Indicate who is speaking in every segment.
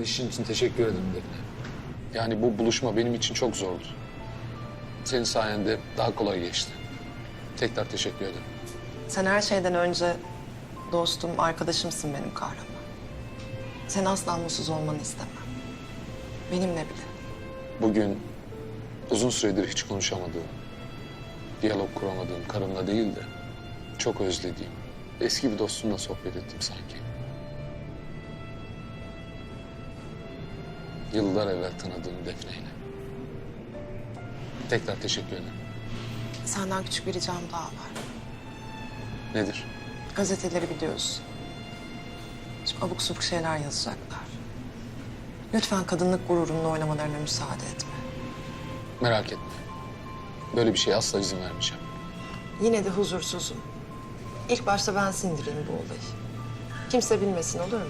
Speaker 1: İşin için teşekkür ederim Defne. Yani bu buluşma benim için çok zordu. Senin sayende daha kolay geçti. Tekrar teşekkür ederim.
Speaker 2: Sen her şeyden önce dostum, arkadaşımsın benim kahraman. Sen asla mutsuz olmanı istemem. Benimle bile.
Speaker 1: Bugün uzun süredir hiç konuşamadığım, diyalog kuramadığım karımla değil de çok özlediğim eski bir dostumla sohbet ettim sanki. Yıllar evvel tanıdığım Defne'yle. Tekrar teşekkür ederim.
Speaker 2: Senden küçük bir ricam daha var.
Speaker 1: Nedir?
Speaker 2: Gazeteleri biliyorsun. Şimdi abuk subuk şeyler yazacaklar. Lütfen kadınlık gururumla oynamalarına müsaade etme.
Speaker 1: Merak etme. Böyle bir şeye asla izin vermeyeceğim.
Speaker 2: Yine de huzursuzum. İlk başta ben sindireyim bu olayı. Kimse bilmesin olur mu?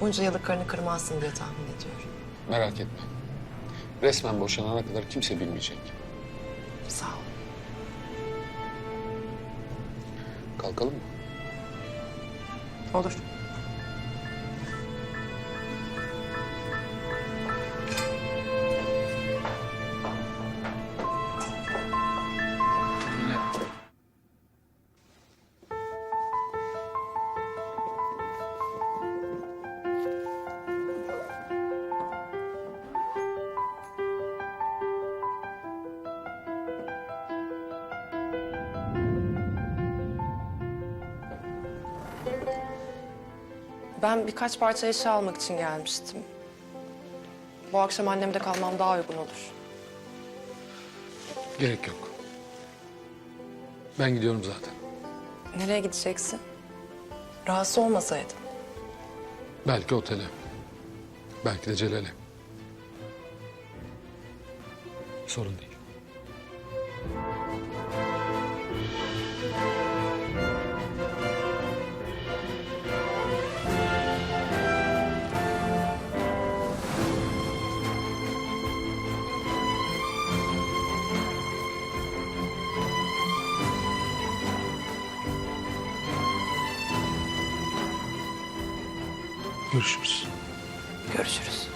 Speaker 2: Bunca yıllık karını kırmazsın diye tahmin ediyorum.
Speaker 1: Merak etme. Resmen boşanana kadar kimse bilmeyecek.
Speaker 2: Sağ ol.
Speaker 1: Kalkalım mı?
Speaker 2: Olur. Ben birkaç parça eşya almak için gelmiştim. Bu akşam annemde kalmam daha uygun olur.
Speaker 1: Gerek yok. Ben gidiyorum zaten.
Speaker 2: Nereye gideceksin? Rahatsız olmasaydım.
Speaker 1: Belki otele. Belki de Celal'e. Sorun değil. Görüşürüz.
Speaker 2: Görüşürüz.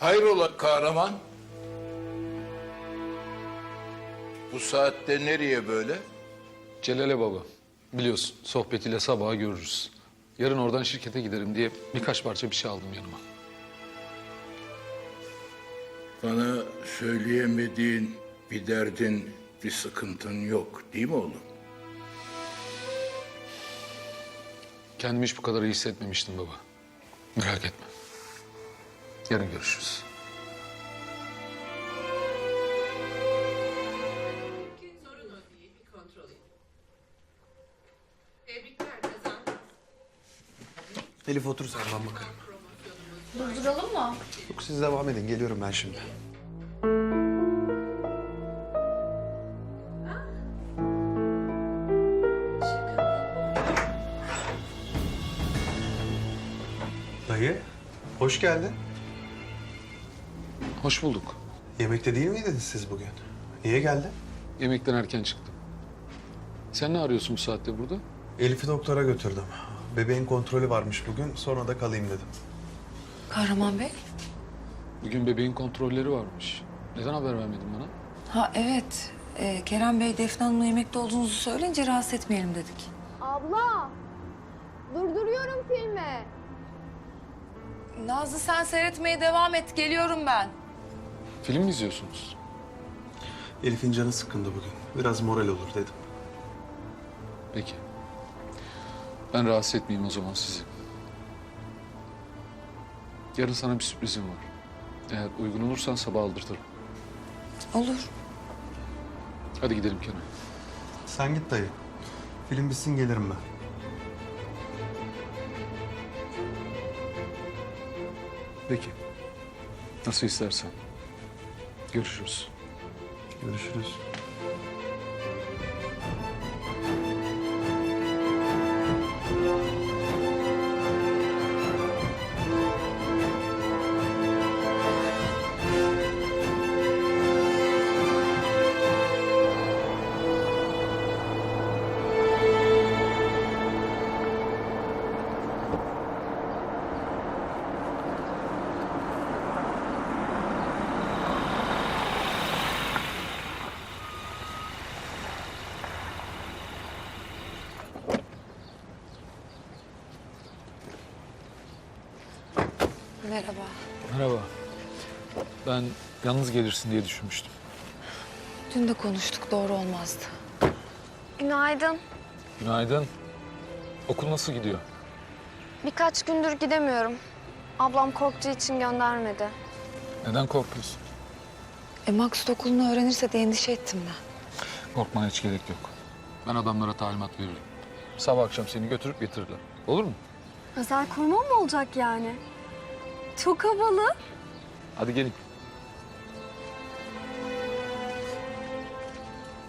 Speaker 3: Hayrola kahraman? Bu saatte nereye böyle?
Speaker 1: Celal'e baba. Biliyorsun sohbetiyle sabaha görürüz. Yarın oradan şirkete giderim diye birkaç parça bir şey aldım yanıma.
Speaker 3: Bana söyleyemediğin bir derdin, bir sıkıntın yok değil mi oğlum?
Speaker 1: Kendimi hiç bu kadar iyi hissetmemiştim baba. Merak etme. Yarın görüşürüz.
Speaker 4: Elif otur sen ben bakarım.
Speaker 5: Durduralım mı?
Speaker 4: Yok siz devam edin geliyorum ben şimdi. Dayı, hoş geldin.
Speaker 1: Hoş bulduk.
Speaker 4: Yemekte değil miydiniz siz bugün? Niye geldin?
Speaker 1: Yemekten erken çıktım. Sen ne arıyorsun bu saatte burada?
Speaker 4: Elif'i doktora götürdüm. Bebeğin kontrolü varmış bugün, sonra da kalayım dedim.
Speaker 5: Kahraman Bey?
Speaker 1: Bugün bebeğin kontrolleri varmış. Neden haber vermedin bana?
Speaker 5: Ha evet. Ee, Kerem Bey Defne Hanım'la yemekte olduğunuzu söyleyince rahatsız etmeyelim dedik.
Speaker 6: Abla, durduruyorum filmi.
Speaker 5: Nazlı sen seyretmeye devam et. Geliyorum ben.
Speaker 1: Film mi izliyorsunuz?
Speaker 4: Elif'in canı sıkkındı bugün. Biraz moral olur dedim.
Speaker 1: Peki. Ben rahatsız etmeyeyim o zaman sizi. Yarın sana bir sürprizim var. Eğer uygun olursan sabah aldırtırım.
Speaker 5: Olur.
Speaker 1: Hadi gidelim Kenan.
Speaker 4: Sen git dayı. Film bitsin gelirim ben.
Speaker 1: Peki. Nasıl istersen. Görüşürüz.
Speaker 4: Görüşürüz.
Speaker 5: Merhaba.
Speaker 1: Merhaba. Ben yalnız gelirsin diye düşünmüştüm.
Speaker 5: Dün de konuştuk doğru olmazdı.
Speaker 7: Günaydın.
Speaker 1: Günaydın. Okul nasıl gidiyor?
Speaker 7: Birkaç gündür gidemiyorum. Ablam korktuğu için göndermedi.
Speaker 1: Neden korkuyorsun?
Speaker 5: E Maksut okulunu öğrenirse diye endişe ettim ben.
Speaker 1: Korkmana hiç gerek yok. Ben adamlara talimat veririm. Sabah akşam seni götürüp getirirler. Olur mu?
Speaker 7: Özel koruma mı olacak yani? Çok havalı.
Speaker 1: Hadi gelin.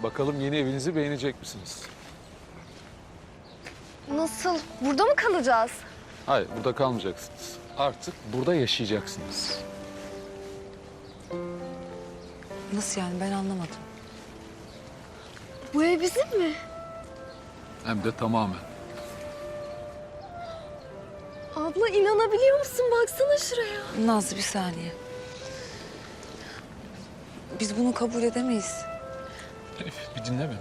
Speaker 1: Bakalım yeni evinizi beğenecek misiniz?
Speaker 7: Nasıl? Burada mı kalacağız?
Speaker 1: Hayır, burada kalmayacaksınız. Artık burada yaşayacaksınız.
Speaker 5: Nasıl yani ben anlamadım.
Speaker 7: Bu ev bizim mi?
Speaker 1: Hem de tamamen.
Speaker 7: Abla inanabiliyor musun? Baksana şuraya.
Speaker 5: Nazlı bir saniye. Biz bunu kabul edemeyiz.
Speaker 1: Elif, bir dinle beni.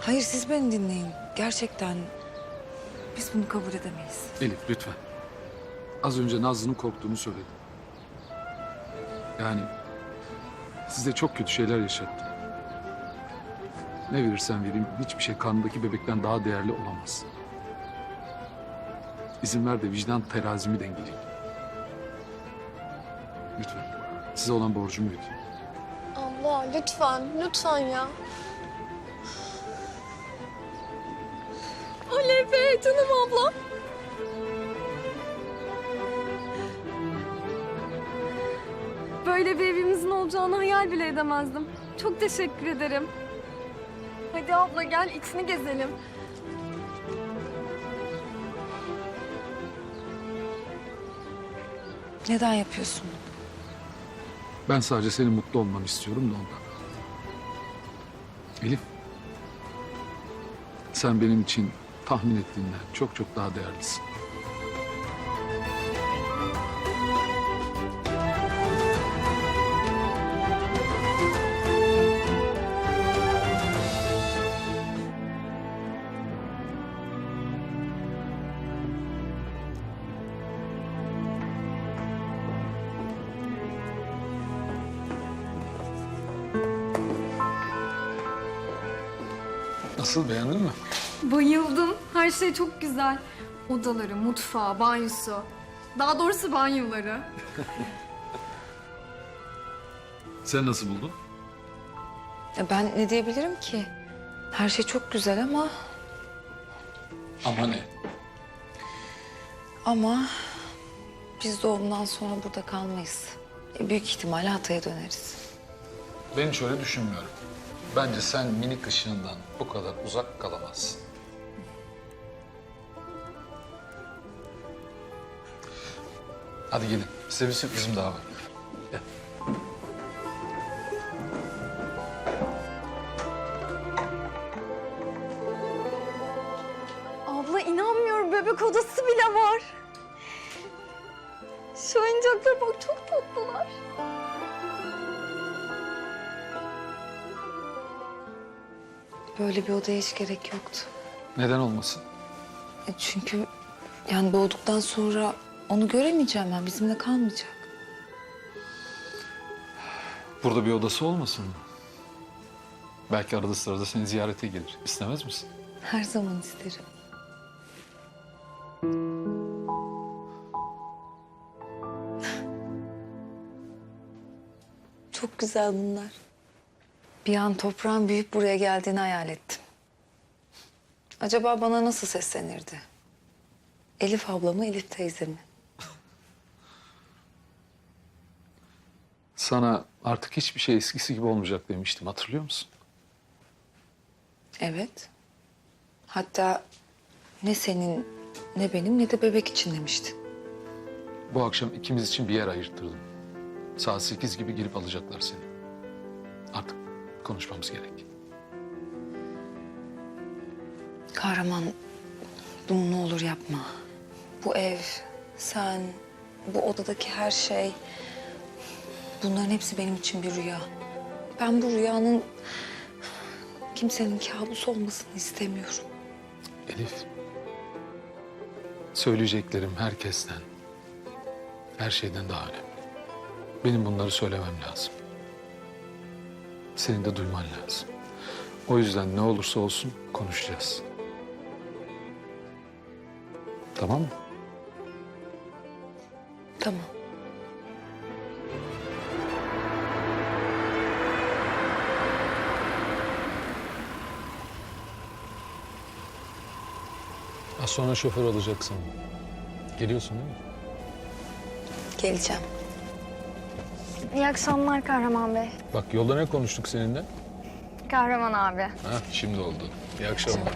Speaker 5: Hayır siz beni dinleyin. Gerçekten biz bunu kabul edemeyiz.
Speaker 1: Elif lütfen. Az önce Nazlı'nın korktuğunu söyledim. Yani size çok kötü şeyler yaşattı. Ne verirsen vereyim hiçbir şey karnındaki bebekten daha değerli olamaz. İzin ver de vicdan terazimi dengeleyeyim. Lütfen. Size olan borcumu ödeyeyim.
Speaker 7: Abla lütfen, lütfen ya. Oley be canım ablam. Böyle bir evimizin olacağını hayal bile edemezdim. Çok teşekkür ederim. Hadi abla gel içini gezelim.
Speaker 5: Neden yapıyorsun?
Speaker 1: Ben sadece senin mutlu olmanı istiyorum da ondan. Elif. Sen benim için tahmin ettiğinden çok çok daha değerlisin. Nasıl beğendin mi?
Speaker 8: Bayıldım. Her şey çok güzel. Odaları, mutfağı, banyosu. Daha doğrusu banyoları.
Speaker 1: Sen nasıl buldun?
Speaker 5: Ya ben ne diyebilirim ki? Her şey çok güzel ama
Speaker 1: Ama ne?
Speaker 5: ama biz doğumdan sonra burada kalmayız. E, Büyük ihtimalle Hatay'a döneriz.
Speaker 1: Ben hiç öyle düşünmüyorum. Bence sen minik ışığından bu kadar uzak kalamazsın. Hadi gelin. Size bir daha var. Gel.
Speaker 5: Böyle bir odaya hiç gerek yoktu.
Speaker 1: Neden olmasın?
Speaker 5: E, çünkü yani doğduktan sonra onu göremeyeceğim ben. Bizimle kalmayacak.
Speaker 1: Burada bir odası olmasın mı? Belki arada sırada seni ziyarete gelir. İstemez misin?
Speaker 5: Her zaman isterim. Çok güzel bunlar. Bir an toprağın büyüyüp buraya geldiğini hayal ettim. Acaba bana nasıl seslenirdi? Elif abla mı, Elif teyze mi?
Speaker 1: Sana artık hiçbir şey eskisi gibi olmayacak demiştim. Hatırlıyor musun?
Speaker 5: Evet. Hatta ne senin ne benim ne de bebek için demiştin.
Speaker 1: Bu akşam ikimiz için bir yer ayırttırdım. Saat sekiz gibi gelip alacaklar seni. Konuşmamız gerek.
Speaker 5: Kahraman bunu ne olur yapma. Bu ev, sen, bu odadaki her şey... Bunların hepsi benim için bir rüya. Ben bu rüyanın kimsenin kabusu olmasını istemiyorum.
Speaker 1: Elif. Söyleyeceklerim herkesten, her şeyden daha önemli. Benim bunları söylemem lazım. Senin de duyman lazım. O yüzden ne olursa olsun konuşacağız. Tamam mı?
Speaker 5: Tamam.
Speaker 1: Az sonra şoför alacaksın. Geliyorsun değil mi?
Speaker 5: Geleceğim.
Speaker 7: İyi akşamlar Kahraman Bey.
Speaker 1: Bak yolda ne konuştuk seninle?
Speaker 7: Kahraman abi.
Speaker 1: Ha, şimdi oldu. İyi akşamlar.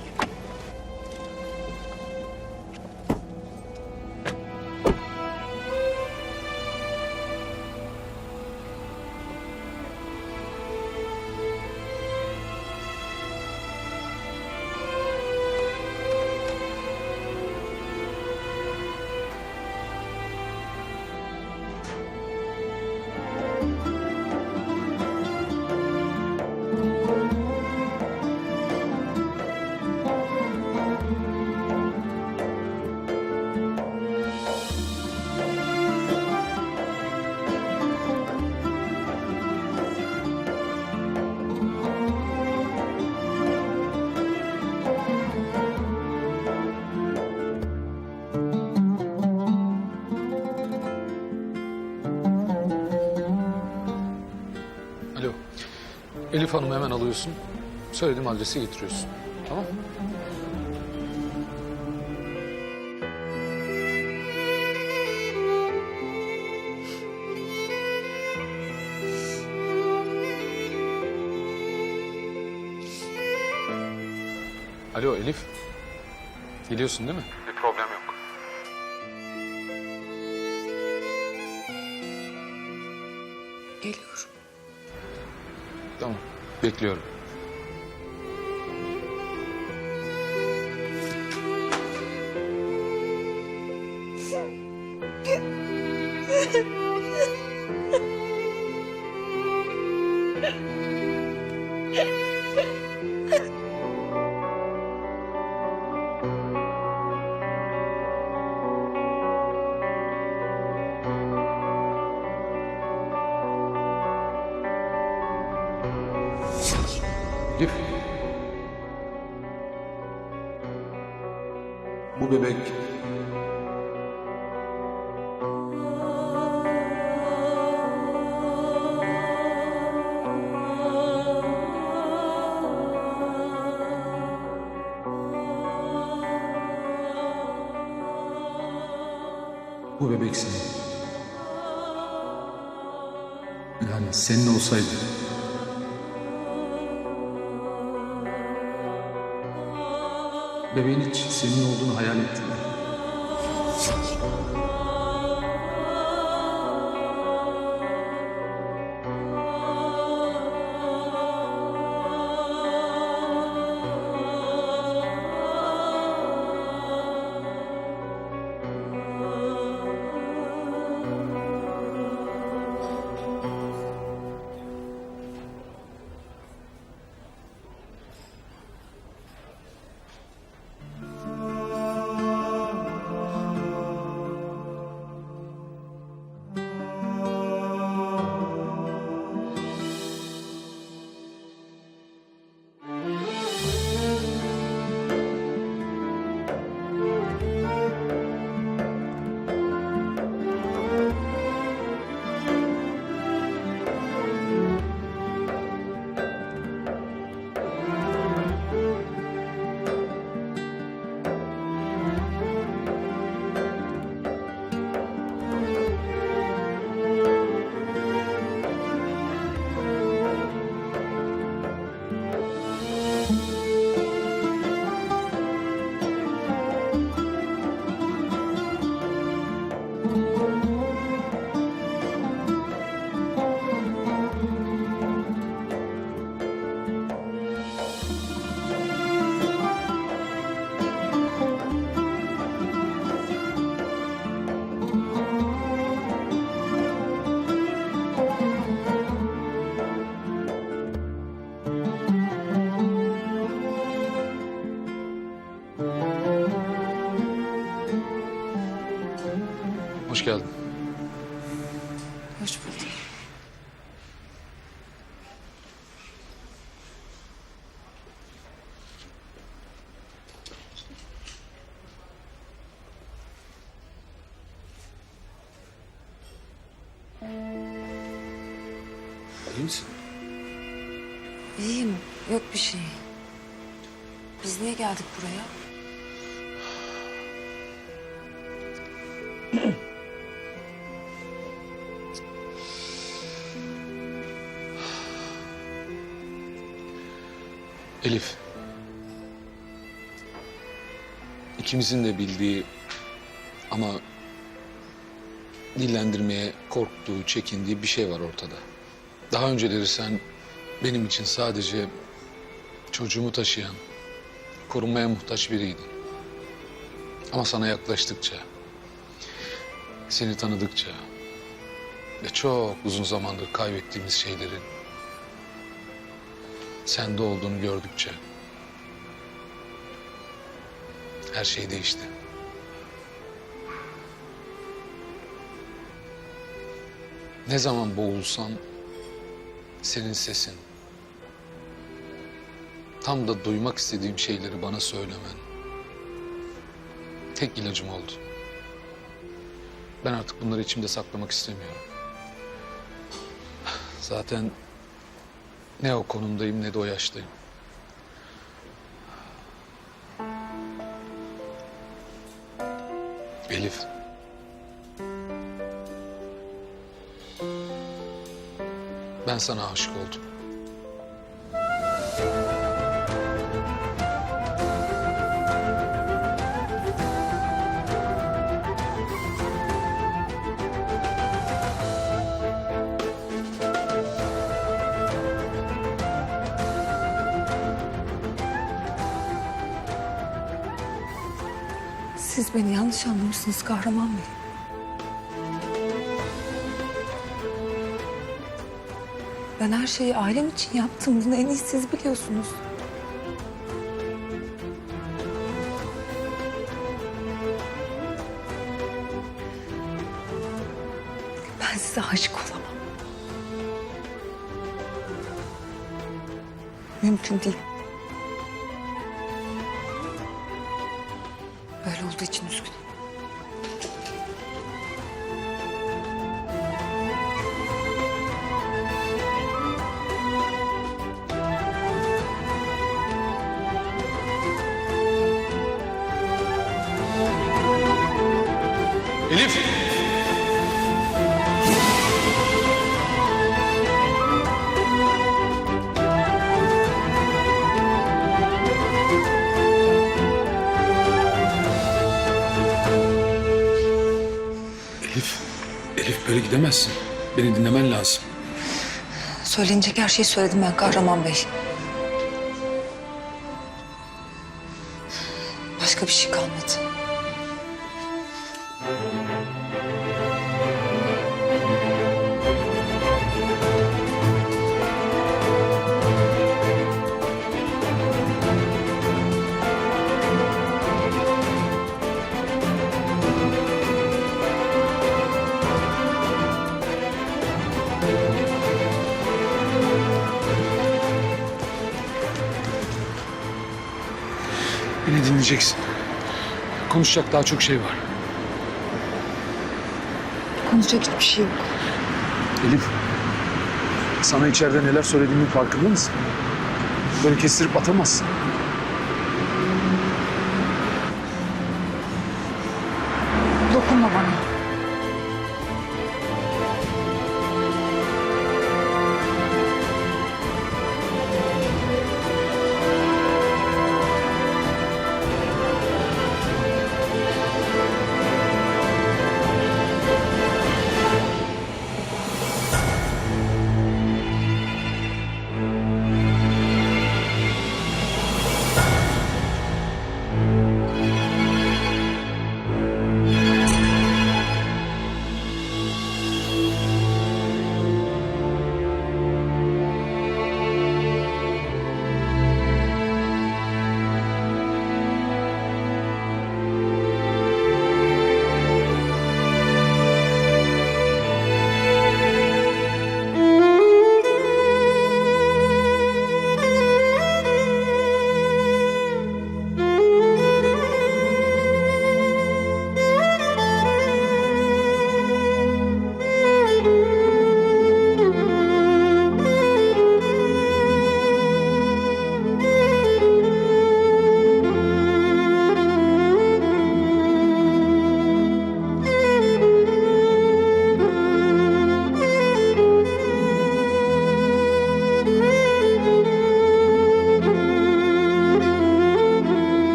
Speaker 1: Elif Hanım'ı hemen alıyorsun. Söylediğim adrese getiriyorsun. Tamam Alo Elif. Geliyorsun değil mi? Bekliyorum. Bebek Bu bebek senin. Yani senin olsaydı Bebeğin hiç senin olduğunu hayal ettin Hoş geldin.
Speaker 5: Hoş bulduk.
Speaker 1: İyi misin?
Speaker 5: İyiyim. Yok bir şey. Biz niye geldik buraya?
Speaker 1: Elif. İkimizin de bildiği ama dillendirmeye korktuğu, çekindiği bir şey var ortada. Daha önceleri sen benim için sadece çocuğumu taşıyan, korunmaya muhtaç biriydin. Ama sana yaklaştıkça, seni tanıdıkça ve çok uzun zamandır kaybettiğimiz şeylerin sende olduğunu gördükçe her şey değişti. Ne zaman boğulsam senin sesin. Tam da duymak istediğim şeyleri bana söylemen. Tek ilacım oldu. Ben artık bunları içimde saklamak istemiyorum. Zaten ne o konumdayım ne de o yaştayım. Elif. Ben sana aşık oldum.
Speaker 5: Beni yanlış anlamışsınız Kahraman Bey. Ben her şeyi ailem için yaptım. Bunu en iyi siz biliyorsunuz. Ben size aşık olamam. Mümkün değil. Olduğu için üzgünüm.
Speaker 1: Böyle gidemezsin. Beni dinlemen lazım.
Speaker 5: Söylenecek her şeyi söyledim ben Kahraman Bey. Başka bir şey kalmadı.
Speaker 1: Beni dinleyeceksin. Konuşacak daha çok şey var.
Speaker 5: Konuşacak hiçbir şey yok.
Speaker 1: Elif, sana içeride neler söylediğimin farkında mısın? Böyle kestirip atamazsın.